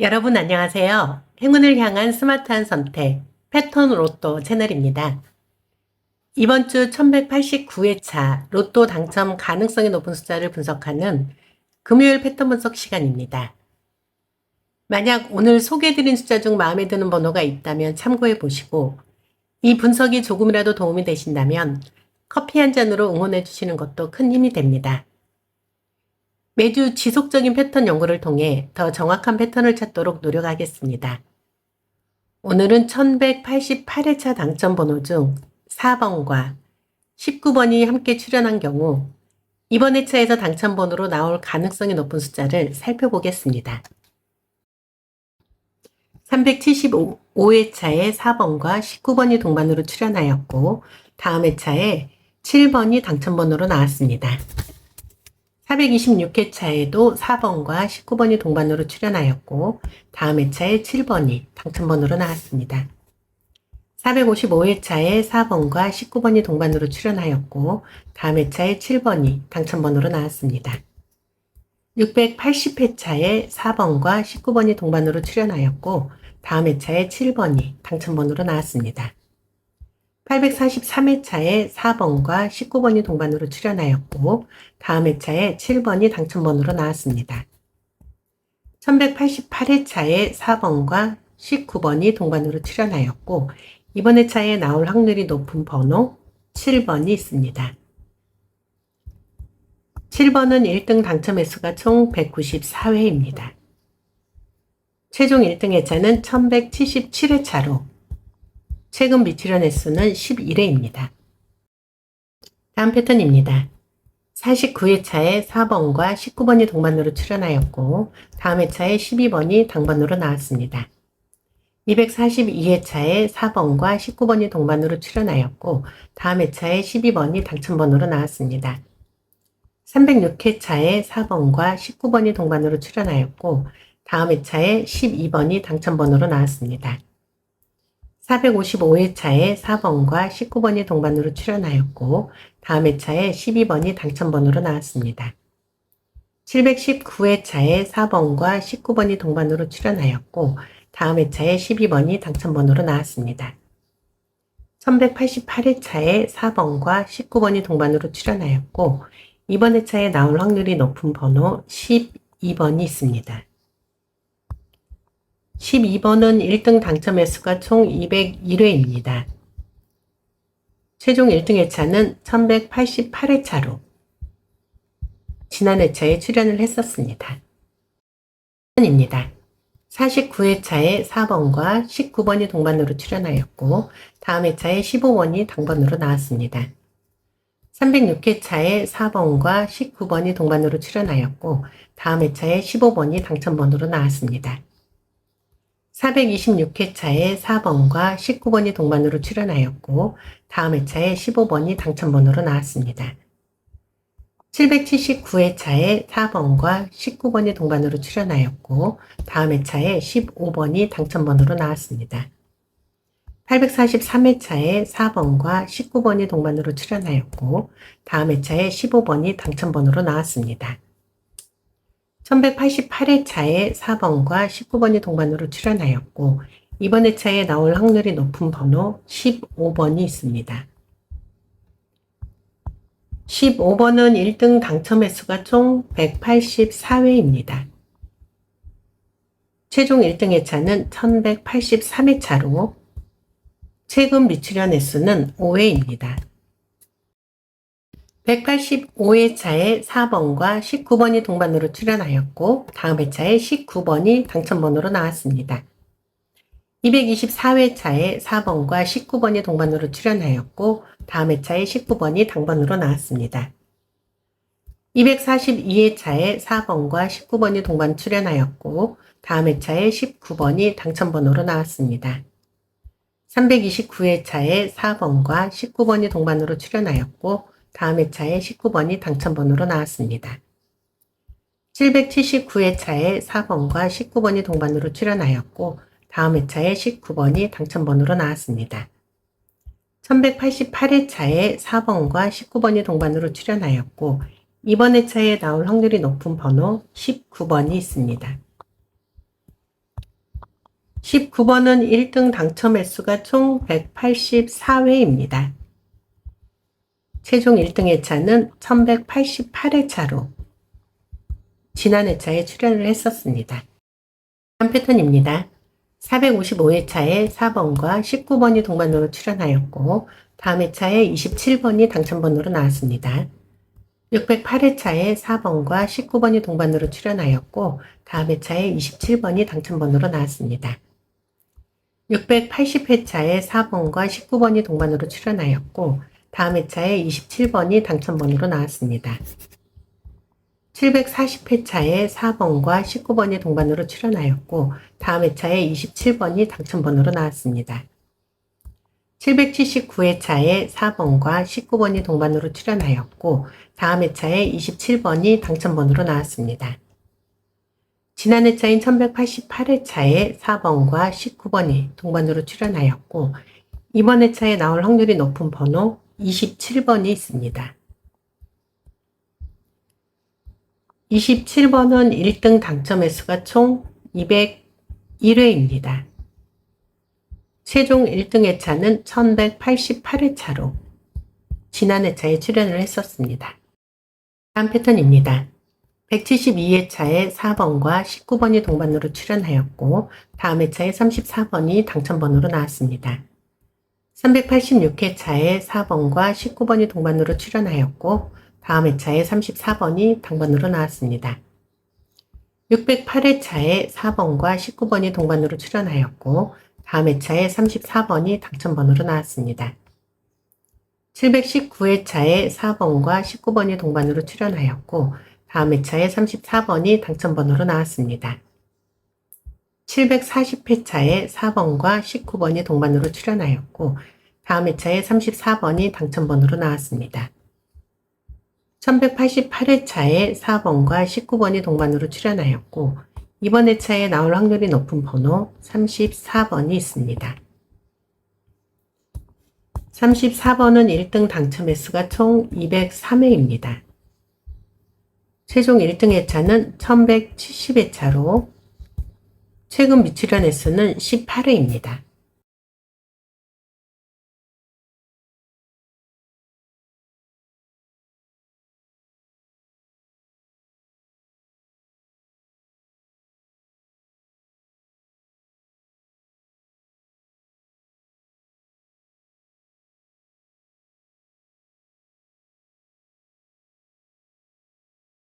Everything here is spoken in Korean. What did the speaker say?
여러분 안녕하세요. 행운을 향한 스마트한 선택 패턴 로또 채널입니다. 이번 주 1189회차 로또 당첨 가능성이 높은 숫자를 분석하는 금요일 패턴 분석 시간입니다. 만약 오늘 소개해드린 숫자 중 마음에 드는 번호가 있다면 참고해 보시고 이 분석이 조금이라도 도움이 되신다면 커피 한 잔으로 응원해 주시는 것도 큰 힘이 됩니다. 매주 지속적인 패턴 연구를 통해 더 정확한 패턴을 찾도록 노력하겠습니다. 오늘은 1188회차 당첨 번호 중 4번과 19번이 함께 출연한 경우 이번 회차에서 당첨 번호로 나올 가능성이 높은 숫자를 살펴보겠습니다. 375회차에 4번과 19번이 동반으로 출연하였고 다음 회차에 7번이 당첨 번호로 나왔습니다. 426회차에도 4번과 19번이 동반으로 출연하였고 다음 회차에 7번이 당첨번호로 나왔습니다. 455회차에 4번과 19번이 동반으로 출연하였고 다음 회차에 7번이 당첨번호로 나왔습니다. 680회차에 4번과 19번이 동반으로 출연하였고 다음 회차에 7번이 당첨번호로 나왔습니다. 843회차에 4번과 19번이 동반으로 출연하였고 다음 회차에 7번이 당첨번호로 나왔습니다. 1188회차에 4번과 19번이 동반으로 출연하였고 이번 회차에 나올 확률이 높은 번호 7번이 있습니다. 7번은 1등 당첨 횟수가 총 194회입니다. 최종 1등 회차는 1177회차로 최근 미출연 횟수는 11회입니다. 다음 패턴입니다. 49회차에 4번과 19번이 동반으로 출연하였고 다음 회차에 12번이 당번으로 나왔습니다. 242회차에 4번과 19번이 동반으로 출연하였고 다음 회차에 12번이 당첨번호로 나왔습니다. 306회차에 4번과 19번이 동반으로 출연하였고 다음 회차에 12번이 당첨번호로 나왔습니다. 455회차에 4번과 19번이 동반으로 출연하였고 다음 회차에 12번이 당첨번호로 나왔습니다. 719회차에 4번과 19번이 동반으로 출연하였고 다음 회차에 12번이 당첨번호로 나왔습니다. 1188회차에 4번과 19번이 동반으로 출연하였고 이번 회차에 나올 확률이 높은 번호 12번이 있습니다. 12번은 1등 당첨 횟수가 총 201회입니다. 최종 1등 회차는 1188회차로 지난 회차에 출연을 했었습니다. 입니다. 49회차에 4번과 19번이 동반으로 출연하였고 다음 회차에 15번이 당번으로 나왔습니다. 306회차에 4번과 19번이 동반으로 출연하였고 다음 회차에 15번이 당첨번호로 나왔습니다. 426회차에 4번과 19번이 동반으로 출연하였고 다음 회차에 15번이 당첨번호로 나왔습니다. 779회차에 4번과 19번이 동반으로 출연하였고 다음 회차에 15번이 당첨번호로 나왔습니다. 843회차에 4번과 19번이 동반으로 출연하였고 다음 회차에 15번이 당첨번호로 나왔습니다. 1188회차에 4번과 19번이 동반으로 출연하였고 이번 회차에 나올 확률이 높은 번호 15번이 있습니다. 15번은 1등 당첨 횟수가 총 184회입니다. 최종 1등 회차는 1183회차로 최근 미출연 횟수는 5회입니다. 185회차에 4번과 19번이 동반으로 출연하였고 다음 회차에 19번이 당첨번호로 나왔습니다. 224회차에 4번과 19번이 동반으로 출연하였고 다음 회차에 19번이 당번으로 나왔습니다. 242회차에 4번과 19번이 동반 출연하였고 다음 회차에 19번이 당첨번호로 나왔습니다. 329회차에 4번과 19번이 동반으로 출연하였고 다음 회차에 19번이 당첨번호로 나왔습니다. 779회차에 4번과 19번이 동반으로 출연하였고 다음 회차에 19번이 당첨번호로 나왔습니다. 1188회차에 4번과 19번이 동반으로 출연하였고 이번 회차에 나올 확률이 높은 번호 19번이 있습니다. 19번은 1등 당첨 횟수가 총 184회입니다. 최종 1등 회차는 1188회차로 지난 회차에 출연을 했었습니다. 다음 패턴입니다. 455회차에 4번과 19번이 동반으로 출연하였고 다음 회차에 27번이 당첨번호로 나왔습니다. 608회차에 4번과 19번이 동반으로 출연하였고 다음 회차에 27번이 당첨번호로 나왔습니다. 680회차에 4번과 19번이 동반으로 출연하였고 다음 회차에 27번이 당첨번호로 나왔습니다. 740회차에 4번과 19번이 동반으로 출연하였고 다음 회차에 27번이 당첨번호로 나왔습니다. 779회차에 4번과 19번이 동반으로 출연하였고 다음 회차에 27번이 당첨번호로 나왔습니다. 지난 회차인 1188회차에 4번과 19번이 동반으로 출연하였고 이번 회차에 나올 확률이 높은 번호 27번이 있습니다. 27번은 1등 당첨 횟수가 총 201회입니다. 최종 1등 회차는 1188회차로 지난 회차에 출연을 했었습니다. 다음 패턴입니다. 172회차에 4번과 19번이 동반으로 출연하였고 다음 회차에 34번이 당첨번호로 나왔습니다. 386회 차에 4번과 19번이 동반으로 출연하였고 다음 회차에 34번이 당번으로 나왔습니다. 608회 차에 4번과 19번이 동반으로 출연하였고 다음 회차에 34번이 당첨번호로 나왔습니다. 719회 차에 4번과 19번이 동반으로 출연하였고 다음 회차에 34번이 당첨번호로 나왔습니다. 740회차에 4번과 19번이 동반으로 출연하였고 다음 회차에 34번이 당첨번호로 나왔습니다. 1188회차에 4번과 19번이 동반으로 출연하였고 이번 회차에 나올 확률이 높은 번호 34번이 있습니다. 34번은 1등 당첨 횟수가 총 203회입니다. 최종 1등 회차는 1170회차로 최근 미출연 횟수는 18회입니다.